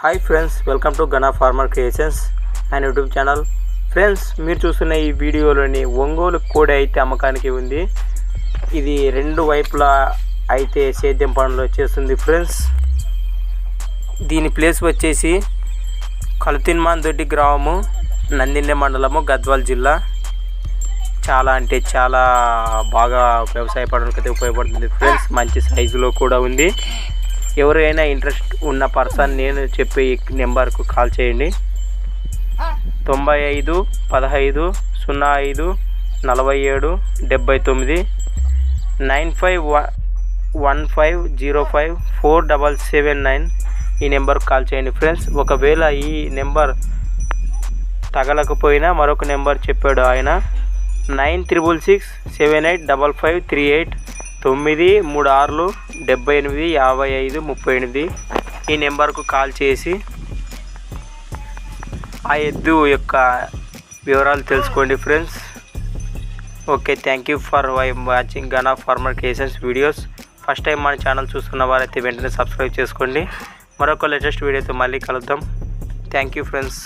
Hi friends welcome to Gana farmer creations and YouTube channel friends మీరు చూస్తున్న ఈ వీడియోలోని ఒంగోలు కోడి అయితే అమ్మకానికి ఉంది. ఇది రెండు వైపులా అయితే సేద్యం పనులు చేస్తుంది ఫ్రెండ్స్ దీని ప్లేస్ వచ్చేసి కలుతిన్మాన్ దొడ్డి గ్రామము నందిండే మండలము గద్వాల్ జిల్లా. చాలా అంటే చాలా బాగా వ్యవసాయ పడడానికి అయితే ఉపయోగపడుతుంది ఫ్రెండ్స్ మంచి సైజులో కూడా ఉంది. ఎవరైనా ఇంట్రెస్ట్ ఉన్న పర్సన్ నేను చెప్పే ఈ నెంబర్కు కాల్ చేయండి. తొంభై ఐదు పదహైదు సున్నా ఐదు నలభై ఏడు డెబ్బై తొమ్మిది. Nine five one five zero five four double seven nine ఈ నెంబర్కి కాల్ చేయండి ఫ్రెండ్స్. ఒకవేళ ఈ నెంబర్ తగలకపోయినా మరొక నెంబర్ చెప్పాడు ఆయన. Nine triple six seven eight double five three eight తొమ్మిది మూడు ఆరులు డెబ్బై ఎనిమిది యాభై ఐదు ముప్పై ఎనిమిది. ఈ నెంబర్కు కాల్ చేసి ఆ ఎద్దు యొక్క వివరాలు తెలుసుకోండి friends. Okay thank you for watching gun of farmer కేసెన్స్ videos. First time మన ఛానల్ చూస్తున్న వారైతే వెంటనే సబ్స్క్రైబ్ చేసుకోండి. మరొక లేటెస్ట్ వీడియోతో మళ్ళీ కలుద్దాం. Thank you friends.